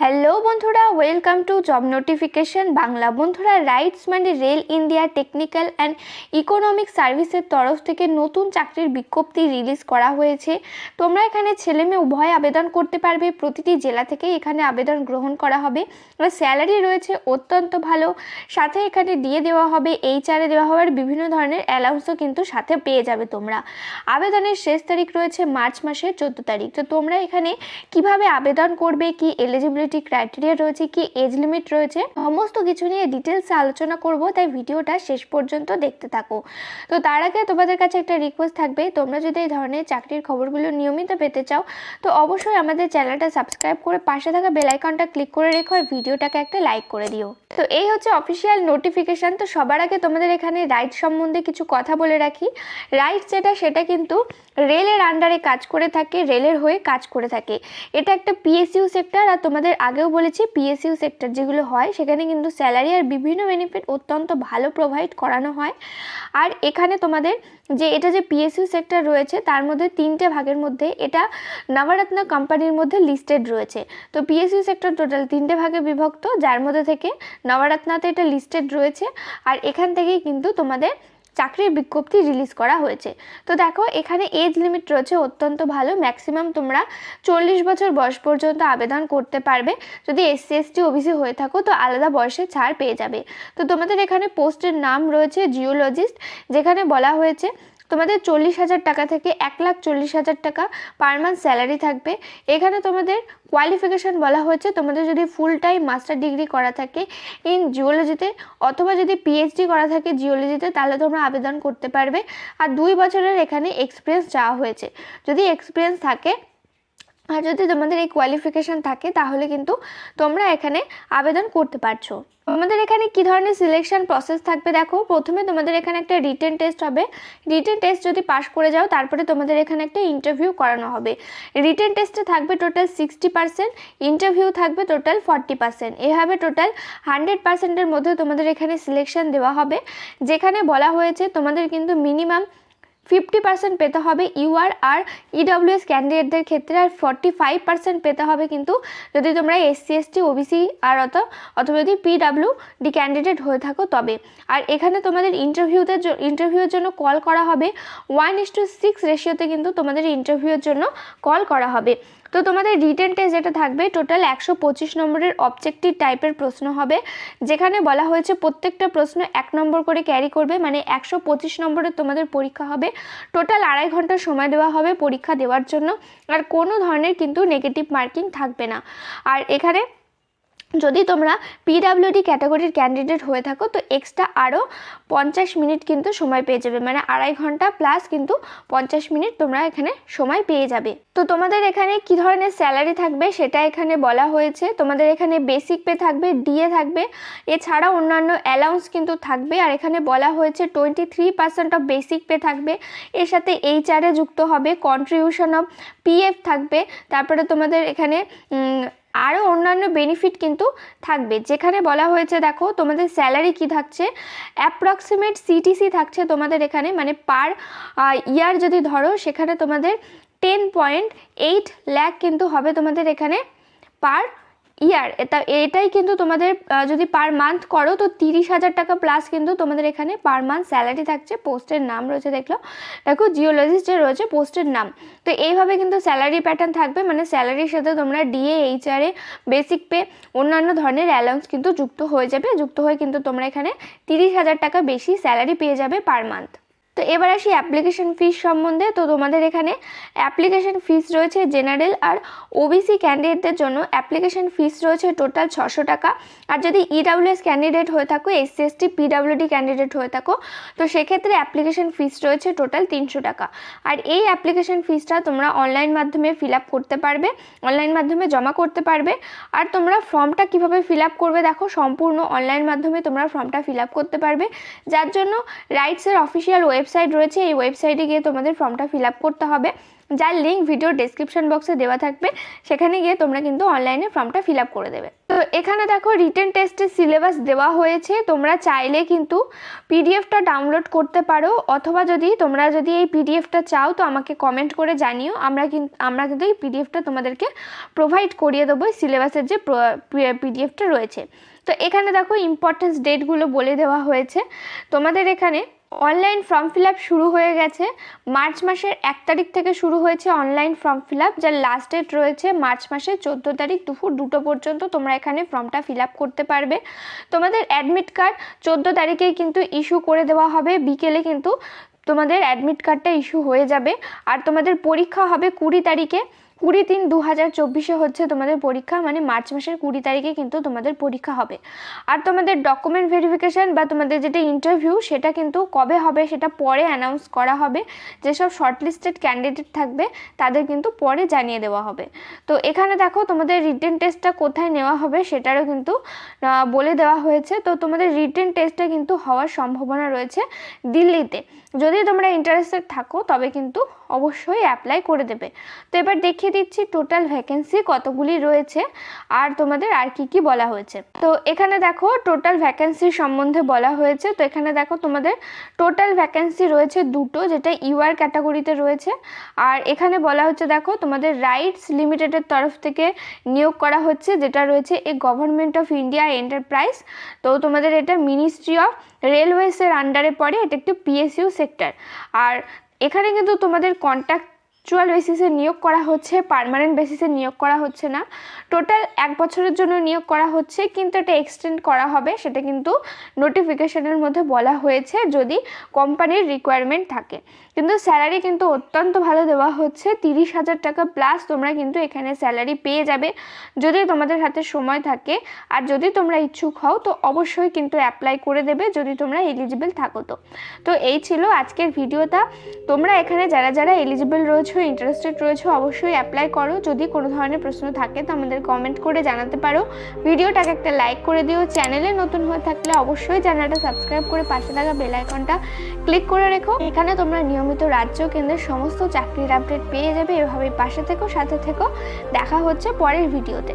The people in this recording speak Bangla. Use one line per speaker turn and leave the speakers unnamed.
হ্যালো বন্ধুরা welcome to job notification Bangla বন্ধুরা রাইটস মানে rail India technical and economic সার্ভিসের তরফ থেকে নতুন চাকরির বিজ্ঞপ্তি রিলিজ করা হয়েছে। তোমরা এখানে ছেলে মেয়ে উভয় আবেদন করতে পারবে। প্রতিটি জেলা থেকে এখানে আবেদন গ্রহণ করা হবে। স্যালারি রয়েছে অত্যন্ত ভালো। সাথে এখানে দিয়ে দেওয়া হবে এইচআরে দেওয়া হবে আর বিভিন্ন ধরনের অ্যালাউন্সও কিন্তু সাথে পেয়ে যাবে তোমরা। আবেদনের শেষ তারিখ রয়েছে মার্চ মাসের চোদ্দ তারিখ। তো তোমরা এখানে কীভাবে আবেদন করবে, কি এলিজিবিলিটি ক্রাইটেরিয়া রয়েছে কি এজ লিমিট রয়েছে, সমস্ত কিছু নিয়ে ডিটেলসে আলোচনা করব, তাই ভিডিওটা শেষ পর্যন্ত দেখতে থাকো। তো তার আগে তোমাদের কাছে একটা রিকোয়েস্ট থাকবে, তোমরা যদি এই ধরনের চাকরির খবরগুলো নিয়মিত পেতে চাও, তো অবশ্যই আমাদের চ্যানেলটা সাবস্ক্রাইব করে পাশে থাকা বেল আইকনটা ক্লিক করে রেখো আর ভিডিওটাকে একটা লাইক করে দিও। তো এই হচ্ছে অফিসিয়াল নোটিফিকেশন তো সবার আগে তোমাদের এখানে রাইট সম্বন্ধে কিছু কথা বলে রাখি। রাইট যেটা, সেটা কিন্তু রেলের আন্ডারে কাজ করে থাকে রেলের হয়ে কাজ করে থাকে। এটা একটা পিএসইউ সেক্টর আর তোমাদের আগেও বলেছি পিএসইউ সেক্টর যেগুলো হয়, সেখানে কিন্তু স্যালারি আর বিভিন্ন বেনিফিট অত্যন্ত ভালো প্রোভাইড করানো হয়। আর এখানে তোমাদের যে এটা যে পিএসইউ সেক্টর রয়েছে, তার মধ্যে তিনটে ভাগের মধ্যে এটা নবরত্ন কোম্পানির মধ্যে লিস্টেড রয়েছে। তো পিএসইউ সেক্টর টোটাল তিনটে ভাগে বিভক্ত, যার মধ্যে থেকে নবরত্নাতে এটা লিস্টেড রয়েছে। আর এখান থেকেই কিন্তু তোমাদের চাকরির বিজ্ঞপ্তি রিলিজ করা হয়েছে। তো দেখো, এখানে এজ লিমিট রয়েছে অত্যন্ত ভালো। ম্যাক্সিমাম তোমরা চল্লিশ বছর বয়স পর্যন্ত আবেদন করতে পারবে। যদি এসসি এসটি ওবিসি হয়ে থাকো, তো আলাদা বয়সে ছাড় পেয়ে যাবে। তো তোমাদের এখানে পোস্টের নাম রয়েছে জিওলজিস্ট যেখানে বলা হয়েছে তোমাদের চল্লিশ হাজার টাকা থেকে এক লাখ চল্লিশ হাজার টাকা পার মান্থ স্যালারি থাকবে। এখানে তোমাদের কোয়ালিফিকেশান বলা হয়েছে। তোমাদের যদি ফুল টাইম মাস্টার ডিগ্রি করা থাকে ইন জিওলজিতে অথবা যদি পিএইচডি করা থাকে জিওলজিতে তাহলে তোমরা আবেদন করতে পারবে। আর দুই বছরের এখানে এক্সপিরিয়েন্স চাওয়া হয়েছে। যদি এক্সপিরিয়েন্স থাকে আর যদি তোমাদের এই কোয়ালিফিকেশান থাকে, তাহলে কিন্তু তোমরা এখানে আবেদন করতে পারছ। তোমাদের এখানে কি ধরনের সিলেকশন প্রসেস থাকবে দেখো? প্রথমে তোমাদের এখানে একটা রিটেন টেস্ট হবে। রিটেন টেস্ট যদি পাস করে যাও, তারপরে তোমাদের এখানে একটা ইন্টারভিউ করানো হবে। রিটেন টেস্টে থাকবে টোটাল সিক্সটি পার্সেন্ট ইন্টারভিউ থাকবে টোটাল ফর্টি পার্সেন্ট এভাবে টোটাল হান্ড্রেড পার্সেন্টের মধ্যে তোমাদের এখানে সিলেকশন দেওয়া হবে। যেখানে বলা হয়েছে তোমাদের কিন্তু মিনিমাম ফিফটি পার্সেন্ট পেতে হবে ইউআর আর ইডব্লিউএস ক্যান্ডিডেটদের ক্ষেত্রে আর ফর্টি ফাইভ পার্সেন্ট পেতে হবে কিন্তু যদি তোমরা এসসি, এসটি, ওবিসি আর অত অথবা যদি পিডাব্লিউ ডি ক্যান্ডিডেট হয়ে থাকো তবে। আর এখানে তোমাদের ইন্টারভিউতে ইন্টারভিউয়ের জন্য কল করা হবে। ওয়ান ইস টু সিক্স রেশিওতে কিন্তু তোমাদের ইন্টারভিউয়ের জন্য কল করা হবে। তো তোমাদের রিটেন টেস্ট যেটা থাকবে টোটাল একশো পঁচিশ নম্বরের অবজেক্টিভ টাইপের প্রশ্ন হবে, যেখানে বলা হয়েছে প্রত্যেকটা প্রশ্ন এক নম্বর করে ক্যারি করবে মানে একশো পঁচিশ নম্বরের তোমাদের পরীক্ষা হবে। টোটাল আড়াই ঘণ্টা সময় দেওয়া হবে পরীক্ষা দেওয়ার জন্য, আর কোনো ধরনের কিন্তু নেগেটিভ মার্কিং থাকবে না। আর এখানে যদি তোমরা পিডাব্লিউডি ক্যাটাগরির ক্যান্ডিডেট হয়ে থাকো, তো এক্সট্রা আরও পঞ্চাশ মিনিট কিন্তু সময় পেয়ে যাবে। মানে আড়াই ঘণ্টা প্লাস কিন্তু পঞ্চাশ মিনিট তোমরা এখানে সময় পেয়ে যাবে। তো তোমাদের এখানে কি ধরনের স্যালারি থাকবে সেটা এখানে বলা হয়েছে। তোমাদের এখানে বেসিক পে থাকবে ডিএ থাকবে। এছাড়া অন্যান্য অ্যালাউন্স কিন্তু থাকবে। আর এখানে বলা হয়েছে twenty three percent of basic pay থাকবে। এর সাথে এইচআরে যুক্ত হবে কন্ট্রিবিউশন অফ পিএফ থাকবে। তারপরে তোমাদের এখানে আরও অন্যান্য বেনিফিট কিন্তু থাকবে। যেখানে বলা হয়েছে, দেখো, তোমাদের স্যালারি কি থাকছে? অ্যাপ্রক্সিমেট সিটিসি থাকছে তোমাদের এখানে মানে পার ইয়ার যদি ধরো, সেখানে তোমাদের টেন পয়েন্ট এইট ল্যাক কিন্তু হবে তোমাদের এখানে পার ইয়ার, এটা, এটাই কিন্তু তোমাদের যদি পার মান্থ করো, তো তিরিশ হাজার টাকা প্লাস কিন্তু তোমাদের এখানে পার মান্থ স্যালারি থাকছে পোস্টের নাম রয়েছে, দেখল। দেখো জিওলজিস্ট যে রয়েছে পোস্টের নাম। তো এইভাবে কিন্তু স্যালারি প্যাটার্ন থাকবে মানে স্যালারির সাথে তোমরা ডিএ এইচআরএ বেসিক পে অন্যান্য ধরনের অ্যালাউন্স কিন্তু যুক্ত হয়ে যাবে, যুক্ত হয়ে কিন্তু তোমরা এখানে তিরিশ হাজার টাকা বেশি স্যালারি পেয়ে যাবে পার মান্থ তো এবার আসি অ্যাপ্লিকেশন ফিস সম্বন্ধে। তো তোমাদের এখানে অ্যাপ্লিকেশন ফিস রয়েছে জেনারেল আর ওবিসি ক্যান্ডিডেটদের জন্য অ্যাপ্লিকেশন ফিস রয়েছে টোটাল ছশো টাকা। আর যদি ইডাব্লিউএস ক্যান্ডিডেট হয়ে থাকো এসসি এসটি পিডাব্লিউডি ক্যান্ডিডেট হয়ে থাকো, তো সেক্ষেত্রে অ্যাপ্লিকেশন ফিস রয়েছে টোটাল তিনশো টাকা। আর এই অ্যাপ্লিকেশন ফিসটা তোমরা অনলাইন মাধ্যমে ফিল আপ করতে পারবে অনলাইন মাধ্যমে জমা করতে পারবে। আর তোমরা ফর্মটা কীভাবে ফিল আপ করবে দেখো, সম্পূর্ণ অনলাইন মাধ্যমে তোমরা ফর্মটা ফিল আপ করতে পারবে। যার জন্য রাইটসের অফিসিয়াল ওয়েবসাইট রয়েছে, এই ওয়েবসাইটে গিয়ে তোমাদের ফর্মটা ফিল আপ করতে হবে। যার লিঙ্ক ভিডিও ডেসক্রিপশন বক্সে দেওয়া থাকবে, সেখানে গিয়ে তোমরা কিন্তু অনলাইনে ফর্মটা ফিল আপ করে দেবে। তো এখানে দেখো রিটেন টেস্টের সিলেবাস দেওয়া হয়েছে, তোমরা চাইলে কিন্তু পিডিএফটা ডাউনলোড করতে পারো, অথবা যদি তোমরা যদি এই পিডিএফটা চাও, তো আমাকে কমেন্ট করে জানিও, আমরা কিন্তু আমরা কিন্তু এই পিডিএফটা তোমাদেরকে প্রোভাইড করিয়ে দেবো সিলেবাসের যে পিডিএফটা রয়েছে। তো এখানে দেখো ইম্পর্টেন্স ডেটগুলো বলে দেওয়া হয়েছে। তোমাদের এখানে অনলাইন ফর্ম ফিল আপ শুরু হয়ে গেছে। মার্চ মাসের এক তারিখ থেকে শুরু হয়েছে অনলাইন ফর্ম ফিল আপ যার লাস্ট ডেট রয়েছে মার্চ মাসের চোদ্দ তারিখ দুপুর দুটো পর্যন্ত তোমরা এখানে ফর্মটা ফিল আপ করতে পারবে। তোমাদের অ্যাডমিট কার্ড চোদ্দ তারিখেই কিন্তু ইস্যু করে দেওয়া হবে। বিকেলে কিন্তু তোমাদের অ্যাডমিট কার্ডটা ইস্যু হয়ে যাবে। আর তোমাদের পরীক্ষা হবে কুড়ি তারিখে। কুড়ি তিন দু হাজার চব্বিশে হচ্ছে তোমাদের পরীক্ষা মানে মার্চ মাসের কুড়ি তারিখে কিন্তু তোমাদের পরীক্ষা হবে। আর তোমাদের ডকুমেন্ট ভেরিফিকেশান বা তোমাদের যেটা ইন্টারভিউ সেটা কিন্তু কবে হবে, সেটা পরে অ্যানাউন্স করা হবে। যেসব শর্টলিস্টেড ক্যান্ডিডেট থাকবে, তাদের কিন্তু পরে জানিয়ে দেওয়া হবে। তো এখানে দেখো, তোমাদের রিটেন টেস্টটা কোথায় নেওয়া হবে, সেটারও কিন্তু বলে দেওয়া হয়েছে। তো তোমাদের রিটেন টেস্টটা কিন্তু হওয়ার সম্ভাবনা রয়েছে দিল্লিতে। যদি তোমরা ইন্টারেস্টেড থাকো, তবে কিন্তু অবশ্যই অ্যাপ্লাই করে দেবে। তো এবার দেখিয়ে দিচ্ছি টোটাল ভ্যাকেন্সি কতগুলি রয়েছে আর তোমাদের আর কি কি বলা হয়েছে। তো এখানে দেখো টোটাল ভ্যাকেন্সি সম্বন্ধে বলা হয়েছে। তো এখানে দেখো তোমাদের টোটাল ভ্যাকেন্সি রয়েছে দুটো, যেটা ইউআর ক্যাটাগরিতে রয়েছে। আর এখানে বলা হচ্ছে দেখো তোমাদের রাইটস লিমিটেডের তরফ থেকে নিয়োগ করা হচ্ছে, যেটা রয়েছে a government of India enterprise তো তোমাদের এটা মিনিস্ট্রি অফ রেলওয়েসের আন্ডারে পড়ে, এটা একটি পিএসইউ সেক্টর আর এখানে কিন্তু তোমাদের কন্ট্রাকচুয়াল বেসিসে নিয়োগ করা হচ্ছে পার্মানেন্ট বেসিসে নিয়োগ করা হচ্ছে না। টোটাল এক বছরের জন্য নিয়োগ করা হচ্ছে, কিন্তু এটা এক্সটেন্ড করা হবে, সেটা কিন্তু নোটিফিকেশনের মধ্যে বলা হয়েছে যদি কোম্পানির রিকোয়ারমেন্ট থাকে। কিন্তু স্যালারি কিন্তু অত্যন্ত ভালো দেওয়া হচ্ছে, তিরিশ হাজার টাকা প্লাস তোমরা কিন্তু এখানে স্যালারি পেয়ে যাবে। যদি তোমাদের হাতে সময় থাকে, আর যদি তোমরা ইচ্ছুক হও, তো অবশ্যই কিন্তু অ্যাপ্লাই করে দেবে যদি তোমরা এলিজিবল থাকো তো। তো এই ছিল আজকের ভিডিওটা। তোমরা এখানে যারা যারা এলিজিবল রয়েছো ইন্টারেস্টেড রয়েছে, অবশ্যই অ্যাপ্লাই করো। যদি কোনো ধরনের প্রশ্ন থাকে তো আমাদের কমেন্ট করে জানাতে পারো। ভিডিওটাকে একটা লাইক করে দিও। চ্যানেলে নতুন হয়ে থাকলে অবশ্যই চ্যানেলটা সাবস্ক্রাইব করে পাশে থাকা বেল আইকনটা ক্লিক করে রেখো। এখানে তোমরা নিয়মিত রাজ্য কেন্দ্রের সমস্ত চাকরির আপডেট পেয়ে যাবে। এভাবেই পাশে থেকো, সাথে থেকো। দেখা হচ্ছে পরের ভিডিওতে।